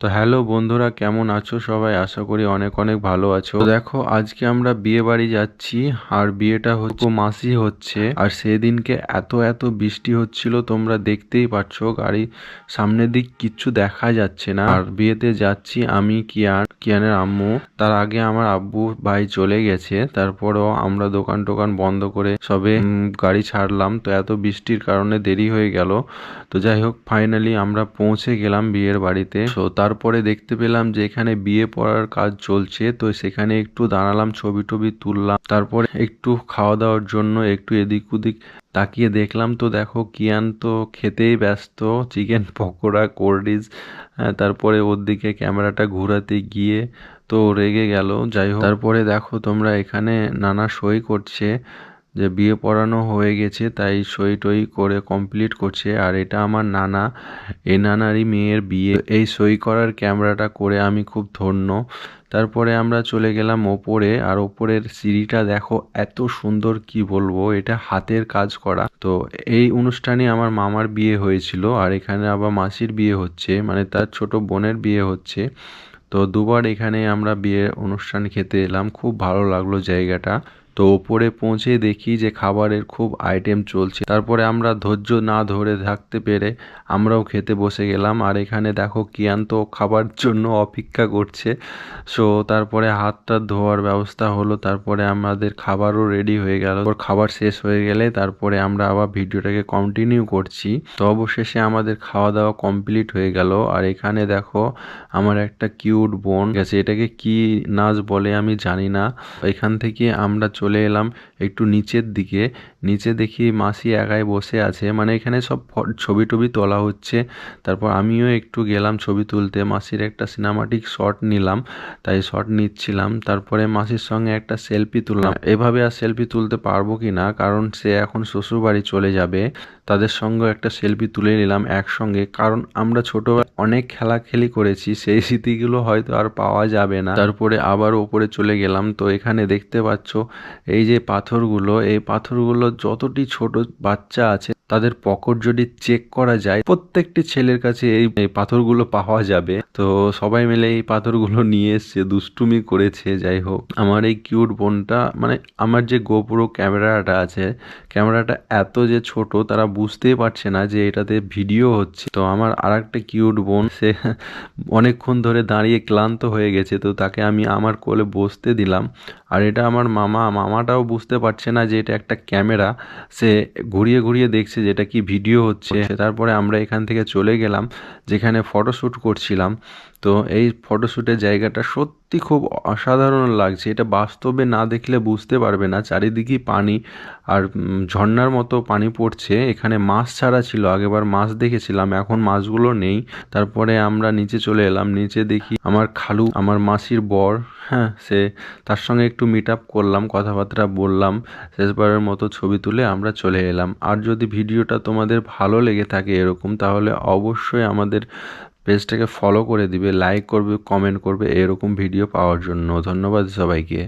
তো হ্যালো বন্ধুরা, কেমন আছো সবাই? আশা করি অনেক অনেক ভালো আছো। দেখো, আজকে আমরা বিয়ে বাড়ি যাচ্ছি আর বিয়েটা হচ্ছে মাসি হচ্ছে। আর সেদিনকে এত এত বৃষ্টি হচ্ছিল, তোমরা দেখতেই পাচ্ছ গাড়ি সামনের দিক কিচ্ছু দেখা যাচ্ছে না। আর বিয়েতে যাচ্ছি আমি, কিয়ান, কিয়ানের আম্মু। তার আগে আমার আব্বু ভাই চলে গেছে, তারপরও আমরা দোকান টোকান বন্ধ করে সবে গাড়ি ছাড়লাম। তো এত বৃষ্টির কারণে দেরি হয়ে গেল। তো যাই হোক, ফাইনালি আমরা পৌঁছে গেলাম বিয়ের বাড়িতে। তো তারপরে দেখতে পেলাম যে এখানে বিয়ে পড়ার কাজ চলছে, তো সেখানে একটু দাঁড়ালাম, ছবি টবি তুললাম, তারপরে একটু খাওয়া দাওয়ার জন্য একটু এদিক ওদিক তাকিয়ে দেখলাম। তো দেখো কিয়ান তো খেতেই ব্যস্ত, চিকেন, পকোড়া, কোল্ড ড্রিঙ্কস তারপরে ওর দিকে ক্যামেরাটা ঘোরাতে গিয়ে তো রেগে গেল। যাই হোক, তারপরে দেখো তোমরা এখানে নানা সই করছে। যে বিয়ে পড়ানো হয়ে গেছে, তাই সই টই করে কমপ্লিট করছে। আর এটা আমার নানা, এ নানারই মেয়ের বিয়ে। এই সই করার ক্যামেরাটা করে আমি খুব ধন্য। তারপরে আমরা চলে গেলাম ওপরে, আর ওপরের সিঁড়িটা দেখো এত সুন্দর কি বলব, এটা হাতের কাজ করা। তো এই অনুষ্ঠানে আমার মামার বিয়ে হয়েছিল, আর এখানে আবার মাসির বিয়ে হচ্ছে মানে তার ছোট বোনের বিয়ে হচ্ছে। তো দুবার এখানে আমরা বিয়ে অনুষ্ঠান খেতে এলাম, খুব ভালো লাগল জায়গাটা। তো ওপরে পৌঁছে দেখি যে খাবারের খুব আইটেম চলছে। তারপরে আমরা ধৈর্য না ধরে থাকতে পেরে আমরাও খেতে বসে গেলাম। আর এখানে দেখো কিয়ান তো খাবার জন্য অপেক্ষা করছে। সো তারপরে হাতটা ধোয়ার ব্যবস্থা হলো। তারপরে আমাদের খাবারও রেডি হয়ে গেল। ওর খাবার শেষ হয়ে গেলে তারপরে আমরা আবার ভিডিওটাকে কন্টিনিউ করছি। তো অবশেষে আমাদের খাওয়া দাওয়া কমপ্লিট হয়ে গেল। আর এখানে দেখো আমার একটা কিউট বোন গেছে। এটাকে কি নাচ বলে আমি জানি না। এখান থেকে আমরা চলে এলাম একটু নিচের দিকে। নিচে দেখি মাসি একাই বসে আছে। মানে এখানে সব ছবি টবি তোলা হচ্ছে। তারপর আমিও একটু গেলাম ছবি তুলতে। মাসির একটা সিনেমাটিক শট নিলাম, তাই শট নিচ্ছিলাম। তারপরে মাসির সঙ্গে একটা সেলফি তুললাম। এভাবে আর সেলফি তুলতে পারব কি না? কারণ সে এখন শ্বশুরবাড়ি চলে যাবে। তাদের সঙ্গে একটা সেলফি তুলে নিলাম একসঙ্গে। কারণ আমরা ছোটবেলায় অনেক খেলাখেলি করেছি, সেই স্মৃতিগুলো হয়তো আর পাওয়া যাবে না। তারপরে আবার ওপরে চলে গেলাম। তো এখানে দেখতে পাচ্ছ এই যে পাথরগুলো এই পাথরগুলো যতটি ছোট বাচ্চা আছে তাদের পকেট যদি চেক করা যায়, প্রত্যেকটি ছেলের কাছে এই পাথরগুলো পাওয়া যাবে। তো সবাই মিলে এই পাথরগুলো নিয়ে এসছে দুষ্টুমি করেছে, যাই হোক। আমার এই কিউট বোনটা মানে আমার যে গোপুরো ক্যামেরাটা আছে, ক্যামেরাটা এত যে ছোট, তারা বুঝতেই পারছে না যে এটাতে ভিডিও হচ্ছে। তো আমার আর একটা কিউট বোন, সে অনেকক্ষণ ধরে দাঁড়িয়ে ক্লান্ত হয়ে গেছে, তো তাকে আমি আমার কোলে বসতে দিলাম। আর এটা আমার মামা, মামাটাও বুঝতে পারছে না যে এটা একটা ক্যামেরা। সে ঘুরিয়ে ঘুরিয়ে দেখছে যে এটা কি ভিডিও হচ্ছে। তারপরে আমরা এখান থেকে চলে গেলাম যেখানে ফটোশ্যুট করছিলাম। তো এই ফটোশ্যুটের জায়গাটা সত্যি খুব অসাধারণ লাগছে। এটা বাস্তবে না দেখলে বুঝতে পারবে না। চারিদিকেই পানি আর উম, ঝর্ণার মতো পানি পড়ছে। এখানে মাছ ছাড়া ছিল। আগেবার মাছ দেখেছিলাম এখন মাছগুলো নেই। তারপরে আমরা নিচে চলে এলাম। নিচে দেখি আমার খালু আমার মাসির বর হ্যাঁ সে তার সঙ্গে একটু মিট আপ করলাম কথাবার্তা বললাম। শেষবারের মতো ছবি তুলে আমরা চলে এলাম। আর যদি ভিডিওটা তোমাদের ভালো লেগে থাকে এরকম তাহলে অবশ্যই আমাদের পেজটাকে ফলো করে দিবে লাইক করবে কমেন্ট করবে এরকম ভিডিও পাওয়ার জন্য। ধন্যবাদ সবাইকে।